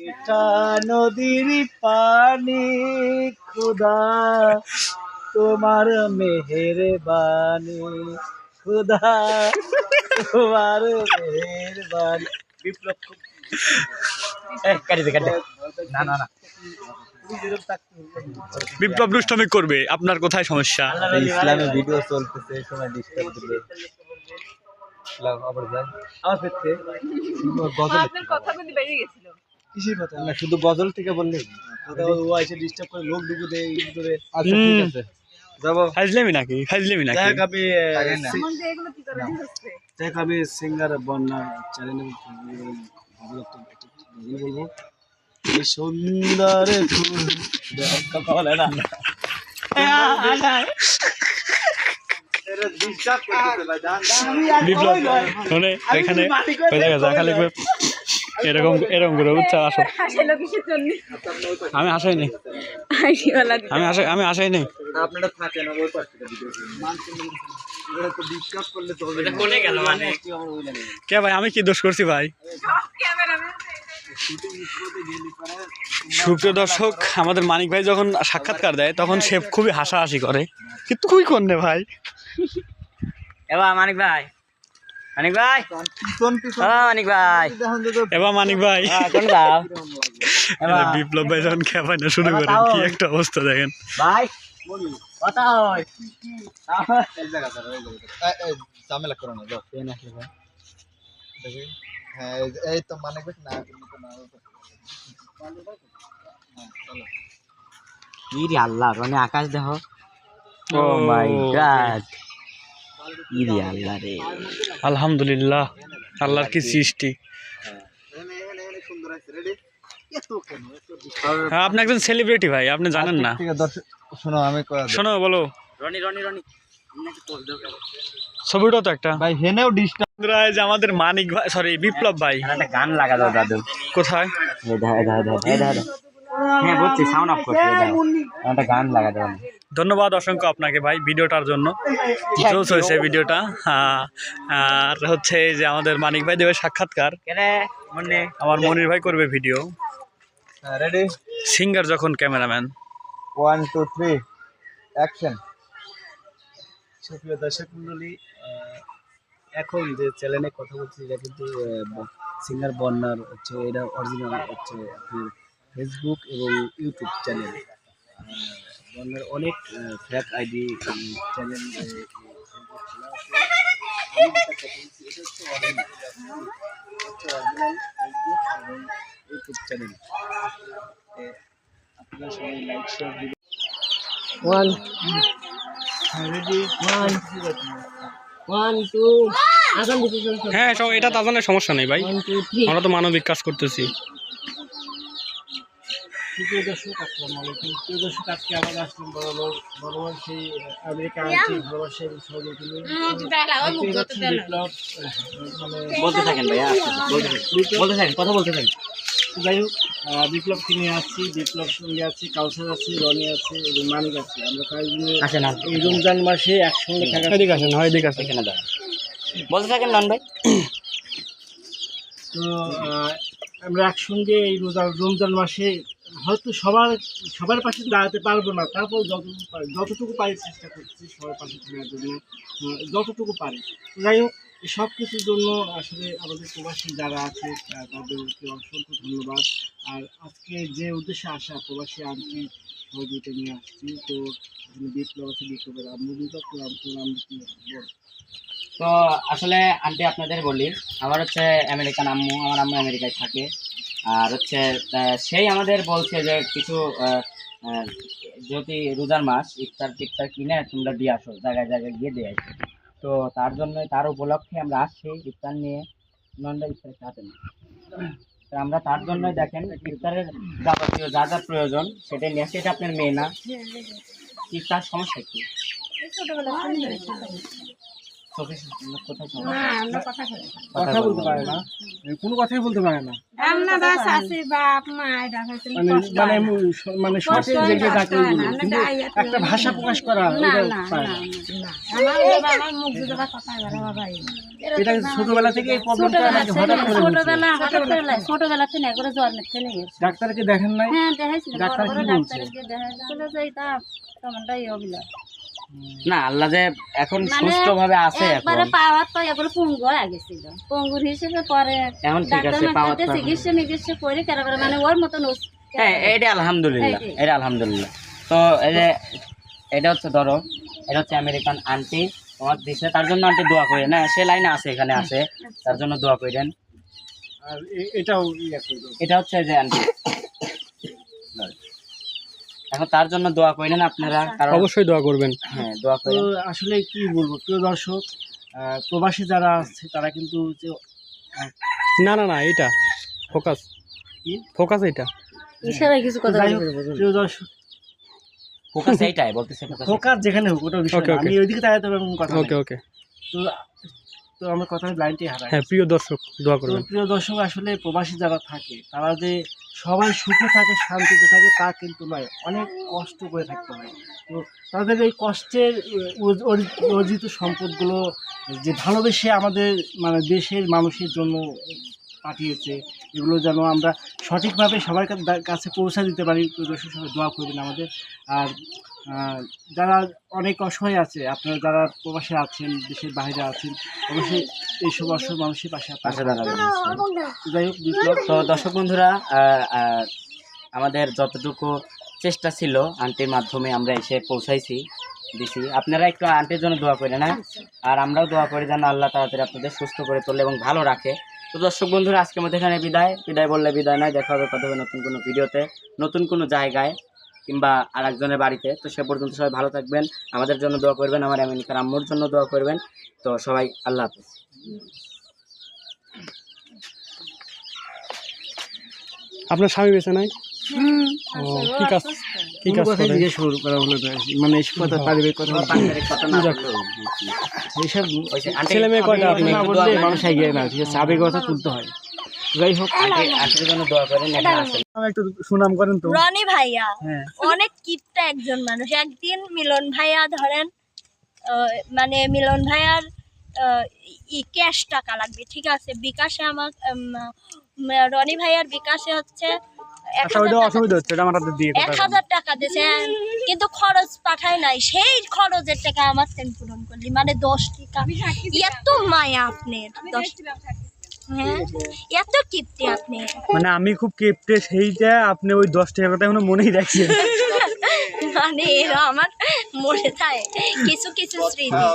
এটা নদীর পানি খুদা। তোমার মেহের বাণী খুদা। তোমার মেহের বাণী বিপ্লব। না না না। বিপ্লব দুষ্টামি করবে আপনার কোথায় সমস্যা? ইসলামী ভিডিও চলতেছে সময় ডিস্টার্ব দিবে। আবার যাই। আবার ফিরতে গজল আপনার কথা বেরিয়ে গেছিল। কিসের কথা? না শুধু গজল থেকে বললে কথা ও এসে ডিস্টার্ব করে লোক ঢুকে দেয় এই ভিতরে আচ্ছা ঠিক আছে। যাব। ফাইজলেমি নাকি? ফাইজলেমি নাকি? হোক আমি যাই আমি সিঙ্গার বন্যা চ্যানেলে বলব। এই সুন্দর ফুল। কথা বলে না বিপ্লব এখানে দেখা যায় খালি এরকম এরকম করে উচ্চ আসো। হাসিলো কিসের জন্য আমি আসাই নেই আমি আসাই আমি আসাই নেই আপনারা থাকেন ওই মানে? কে ভাই আমি কি দোষ করছি ভাই? সুপ্রিয় দর্শক আমাদের মানিক ভাই যখন সাক্ষাৎকার দেয় তখন সে খুবই হাসাহাসি করে। কিন্তু খুবই কোন রে ভাই। এবার মানিক ভাই মানিক ভাই? পিছন মানিক ভাই। এবার মানিক ভাই। হ্যাঁ, কোন যাও? বিপ্লব ভাই যখন শুরু কি একটা অবস্থা দেখেন। ভাই কথা হয়। এক জায়গা দাঁড়াও, এই জায়গাটা। এই, এই, ঝামেলা করো না। যাও দেখি। হ্যাঁ এই তো মানে বেশ না। হ্যাঁ, আল্লাহ মানে আকাশ দেখো। ও Oh মাই গড ইরি আল্লাহ রে আলহামদুলিল্লাহ আল্লাহর কি সৃষ্টি? হ্যাঁ, আপনি একজন সেলিব্রিটি ভাই আপনি জানেন না। দর্শক শোনো আমি শোনো বলো। রনি রনি রনি ছবিটা তো একটা। ভাই হেনেও ডিস্টার্ব আমাদের মানিক ভাই সরি বিপ্লব ভাই। একটা গান লাগা দাও দাদু কোথায়। হ্যাঁ বুঝছি সাউন্ড অফ করছি একটা গান লাগা দাও ধন্যবাদ অসংখ্য আপনাকে ভাই ভিডিওটার জন্য। জোস হয়েছে ভিডিওটা। হ্যাঁ, আর হচ্ছে যে আমাদের মানিক ভাই দেবে সাক্ষাৎকার। কেরে আমার মনির ভাই করবে ভিডিও। রেডি সিঙ্গার যখন cameraman. One two three action সুপ্রিয় দর্শক মন্ডলী এখন যে চ্যানেলে কথা বলছি এটা কিন্তু সিঙ্গার বন্যার হচ্ছে এটা অরিজিনাল হচ্ছে ফেসবুক এবং ইউটিউব চ্যানেল বন্যার অনেক fake ID channel YouTube channel আপনারা সবাই লাইক শেয়ার দিবেন ওয়ান ওয়ান ওয়ান টু হ্যাঁ সব এটা তাদের সমস্যা নেই ভাই। আমরা তো মানবিক কাজ করতেছি। প্রিয় দর্শক আসসালামু আলাইকুম। প্রিয় দর্শক আজকে আবার আসলাম বড় বড় বড় বড় সেই আমেরিকা আছে ভালোবাসার সহযোগী বিপ্লব মানে বলতে থাকেন ভাইয়া বলতে থাকেন। বলতে থাকেন কথা বলতে থাকেন। যাই হোক বিপ্লব কিনে আসছি বিপ্লব সঙ্গে আছে কাউসার আছে রনি আছে এবং মানিক আছে। আমরা কয়েকদিনে এই রমজান মাসে একসঙ্গে থাকা এদিকে আসেন হয় এদিকে আসেন। এখানে দাঁড়ান। বলতে থাকেন নন ভাই। তো আমরা একসঙ্গে এই রোজা রমজান মাসে হয়তো সবার সবার পাশে দাঁড়াতে পারব না, তারপর যতটুকু পারি যতটুকু পারি চেষ্টা করছি সবার পাশে থাকার জন্য যতটুকু পারি। যাই হোক সব কিছুর জন্য আসলে আমাদের প্রবাসী যারা আছে তাদেরকে অসংখ্য ধন্যবাদ। আর আজকে যে উদ্দেশ্যে আসা প্রবাসী আন্টি, সহযোগিতা নিয়ে আসছি, তো এখানে বিপ্লব আছে বিপ্লবের বল। তো আসলে আন্টি আপনাদের বলি, আমার হচ্ছে আমেরিকান আম্মু, আমার আম্মু আমেরিকায় থাকে। আর হচ্ছে সেই আমাদের বলছে যে কিছু যদি রোজার মাস, ইফতার টিফতার কিনে তোমরা দিয়ে আসো, জায়গায় জায়গায় গিয়ে দিয়ে আসো। তো তার জন্য তার উপলক্ষে আমরা আসছি ইফতার নিয়ে, নন্দা ইফতার খাতেন তো আমরা তার জন্যই দেখেন, ইফতারের যাবতীয় যা যা প্রয়োজন, সেটা নিয়ে এটা আপনার মেয়ে না? ইফতার সমস্যা কি? কথা বলতে পারে না। কোনো কথাই বলতে পারে না। আমরা বাস আছে বাপ মা এটা হচ্ছে মানে মানে। মু- স- কষ্ট সঠিক ডাকে না, ওগুলো। আমরা কিন্তু একটা ভাষা প্রকাশ করা এটা বলে ছোটবেলা থেকে এই প্রবলেমটা নাকি হঠাৎ করে ছোটবেলা হঠাৎ করে ছোটবেলা থেকে না করে থেকে গেছে। ডাক্তারকে দেখেন নাই? হ্যাঁ দেখাইছিল। ডাক্তার বড় কি বলছে? ডাক্তারকে যে এটা তেমনটা হইল। না আল্লাহ যে এখন মানে সুস্থ ভাবে আছে একবারে পাওয়ার তো এগুলো পঙ্গু হয়ে গেছিল। পঙ্গুর হিসেবে পরে এখন ঠিক আছে পাওয়ার চিকিৎসা মিকিৎসা করে করে? মানে ওর মতন হ্যাঁ এটা আলহামদুলিল্লাহ এটা আলহামদুলিল্লাহ। তো এই যে এটা হচ্ছে ধরো এটা হচ্ছে আমেরিকান আন্টি তোমার দিছে তার জন্য আন্টি দোয়া করে না সে লাইনে আছে এখানে আছে তার জন্য দোয়া করেন। আর এটাও ইয়ে এটা হচ্ছে যে আন্টি এখন তার জন্য দোয়া করেন আপনারা কারণ অবশ্যই দোয়া করবেন। হ্যাঁ দোয়া করেন। আসলে কি বলব প্রিয় দর্শক প্রবাসী যারা আছে তারা কিন্তু যে না না না এটা ফোকাস। কি? ফোকাস এটা ইশারায় কিছু কথা। প্রিয় দর্শক ফোকাস এইটাই বলতেছে ফোকাস ফোকাস যেখানে হোক ওটা বিষয়। আমি ওইদিকে তাকাতে পারব কথা ওকে ওকে। তো তো আমার কথা লাইনটি হারাই। হ্যাঁ প্রিয় দর্শক দোয়া করবেন। প্রিয় দর্শক আসলে প্রবাসী যারা থাকে তারা যে সবাই সুখে থাকে, শান্তিতে থাকে, তা কিন্তু নয়। অনেক কষ্ট করে থাকতে হয়। তো তাদের এই কষ্টের অর্জিত সম্পদগুলো যে ভালোবেসে আমাদের মানে দেশের মানুষের জন্য পাঠিয়েছে, এগুলো যেন আমরা সঠিকভাবে সবার কাছে পৌঁছে দিতে পারি দর্শক সবাই দোয়া করবেন আমাদের। আর যারা অনেক অসহায় আছে আপনারা যারা প্রবাসে আছেন দেশের বাইরে আছেন অবশ্যই এইসব অসহায় মানুষের পাশে পাশে দাঁড়াবেন যাই হোক বিপ্লব তো দর্শক বন্ধুরা আমাদের যতটুকু চেষ্টা ছিল আন্টির মাধ্যমে আমরা এসে পৌঁছাইছি দিছি। আপনারা একটু আন্টির জন্য দোয়া করেন না আর আমরাও দোয়া করি যেন আল্লাহ তাড়াতাড়ি আপনাদের সুস্থ করে তোলে এবং ভালো রাখে। তো দর্শক বন্ধুরা আজকের মধ্যে এখানে বিদায়। বিদায় বললে বিদায় নয় দেখা হবে কথা হবে নতুন কোনো ভিডিওতে নতুন কোনো জায়গায়। কিংবা আর একজনের বাড়িতে তো সে পর্যন্ত সবাই ভালো থাকবেন। আমাদের জন্য দোয়া করবেন আমার আমেরিকার আম্মুর জন্য দোয়া করবেন। তো সবাই আল্লাহ হাফিজ। আপনার স্বামী বেঁচে নাই? ও কি কাজ কি কাজ করে? জিজ্ঞেস করা করা হলো মানে কথা পারিবারিক কথা এইসব ছেলে মেয়ে কয়টা আবেগের কথা না একটু দোয়া বললে করেন। মানুষ এগিয়ে না ঠিক আছে? আবেগের কথা তুলতে হয়। যাই হোক জন্য দোয়া করেন এখানে আসেন। একটু সুনাম করেন তো। রনি ভাইয়া হ্যাঁ। অনেক কিপটা একজন মানুষ। একদিন মিলন ভাইয়া ধরেন আহ, মানে মিলন ভাইয়ার আহ, ই ক্যাশ টাকা লাগবে ঠিক আছে? বিকাশে আমার রনি ভাইয়ার বিকাশে হচ্ছে এক আচ্ছা হাজার টাকা টাকা দিয়েছে কিন্তু খরচ পাঠায় নাই। সেই খরচের টাকা আমার পূরণ করলি। মানে দশ টাকা। এত মায়া আপনার দশ হ্যাঁ? এত কিপ্তি আপনি। মানে আমি খুব কেপটে সেইটা আপনি ওই দশ টাকার কথা এখনও মনেই রাখছেন। মানে এরা আমার মনে থাকে কিছু কিছু স্মৃতি।